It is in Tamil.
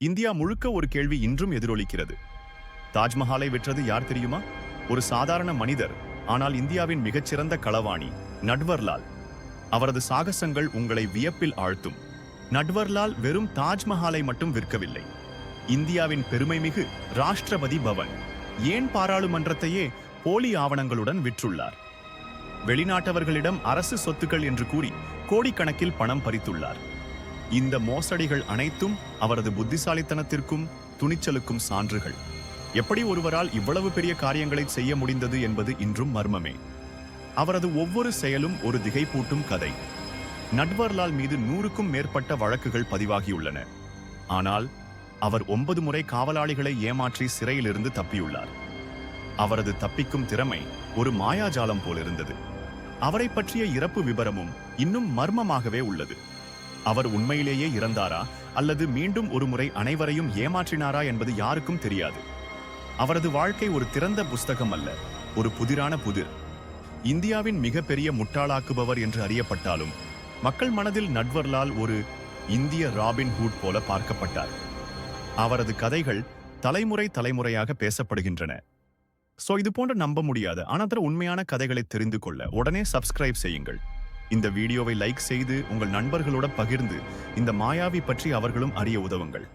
இந்தியா முழுக்க ஒரு கேள்வி இன்றும் எதிரொலிக்கிறது. தாஜ்மஹாலை வெற்றது யார் தெரியுமா? ஒரு சாதாரண மனிதர் ஆனால் இந்தியாவின் மிகச்சிறந்த களவாணி நட்வர்லால். அவரது சாகசங்கள் உங்களை வியப்பில் ஆழ்த்தும். நட்வர்லால் வெறும் தாஜ்மஹாலை மட்டும் விற்கவில்லை. இந்தியாவின் பெருமைமிகு ராஷ்டிரபதி பவன். ஏன் பாராளுமன்றத்தையே போலி ஆவணங்களுடன் விற்றுள்ளார்? வெளிநாட்டவர்களிடம் அரசு சொத்துக்கள் என்று கூறி கோடிக்கணக்கில் பணம் பறித்துள்ளார். இந்த மோசடிகள் அனைத்தும் அவரது புத்திசாலித்தனத்திற்கும் துணிச்சலுக்கும் சான்றுகள். எப்படி ஒருவரால் இவ்வளவு பெரிய காரியங்களை செய்ய முடிந்தது என்பது இன்றும் மர்மமே. அவரது ஒவ்வொரு செயலும் ஒரு திகைப்பூட்டும் கதை. நட்வர்லால் மீது நூறுக்கும் மேற்பட்ட வழக்குகள் பதிவாகியுள்ளன. ஆனால் அவர் ஒன்பது முறை காவலாளிகளை ஏமாற்றி சிறையிலிருந்து தப்பியுள்ளார். அவரது தப்பிக்கும் திறமை ஒரு மாயாஜாலம் போலிருந்தது. அவரை பற்றிய இறப்பு விபரமும் இன்னும் மர்மமாகவே உள்ளது. அவர் உண்மையிலேயே இறந்தாரா? அல்லது மீண்டும் ஒரு முறை அனைவரையும் ஏமாற்றினாரா என்பது யாருக்கும் தெரியாது. அவரது வாழ்க்கை ஒரு திறந்த புஸ்தகம் அல்ல ஒரு புதிரான புதிர். இந்தியாவின் மிகப்பெரிய முட்டாளாக்குபவர் என்று அறியப்பட்டாலும் மக்கள் மனதில் நட்வர்லால் ஒரு இந்திய ராபின் ஹூட் போல பார்க்கப்பட்டார். அவரது கதைகள் தலைமுறை தலைமுறையாக பேசப்படுகின்றன. சோ இது போன்ற நம்ப முடியாத. ஆனால் உண்மையான கதைகளை தெரிந்து கொள்ள உடனே சப்ஸ்கிரைப் செய்யுங்கள். இந்த வீடியோவை லைக் செய்து உங்கள் நண்பர்களோட பகிர்ந்து இந்த மாயாவி பற்றி அவர்களும் அறிய உதவுங்கள்.